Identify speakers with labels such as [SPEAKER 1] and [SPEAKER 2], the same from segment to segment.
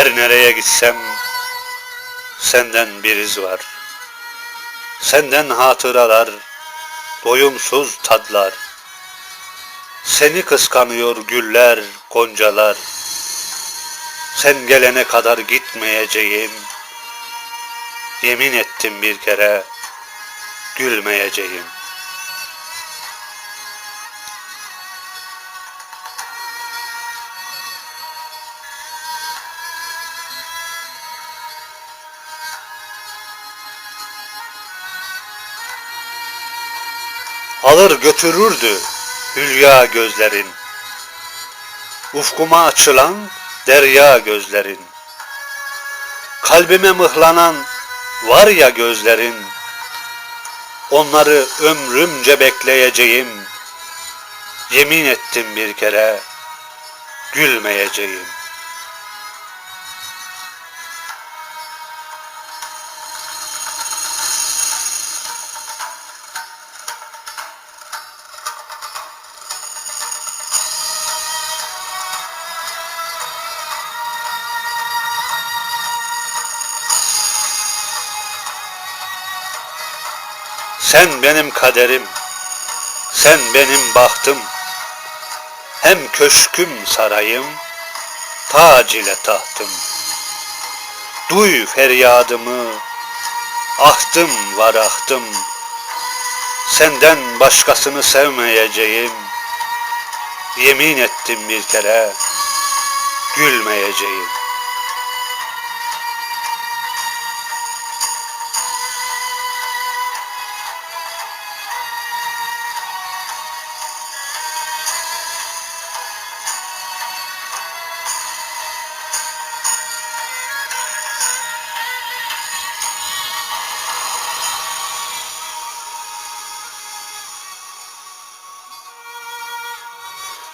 [SPEAKER 1] Her nereye gitsem senden bir iz var. Senden hatıralar, doyumsuz tadlar. Seni kıskanıyor güller, goncalar. Sen gelene kadar gitmeyeceğim. Yemin ettim bir kere gülmeyeceğim. Alır götürürdü hülya gözlerin. Ufkuma açılan derya gözlerin. Kalbime mıhlanan var ya gözlerin. Onları ömrümce bekleyeceğim. Yemin ettim bir kere gülmeyeceğim. Sen benim kaderim, sen benim bahtım. Hem köşküm sarayım, tac ile tahtım. Duy feryadımı, ahtım var ahtım. Senden başkasını sevmeyeceğim. Yemin ettim bir kere, gülmeyeceğim.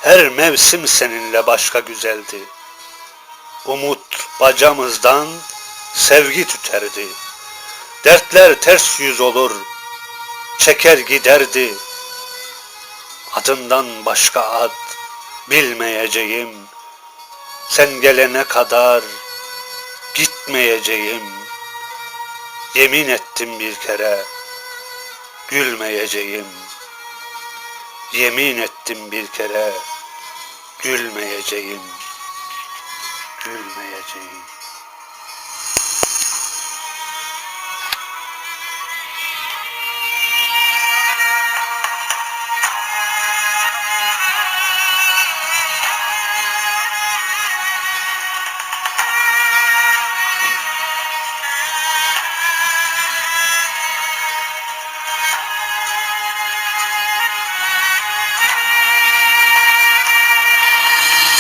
[SPEAKER 1] Her mevsim seninle başka güzeldi. Umut bacamızdan sevgi tüterdi. Dertler ters yüz olur, çeker giderdi. Adından başka ad bilmeyeceğim. Sen gelene kadar gitmeyeceğim. Yemin ettim bir kere gülmeyeceğim. Yemin ettim bir kere gülmeyeceğim. Gülmeyeceğim.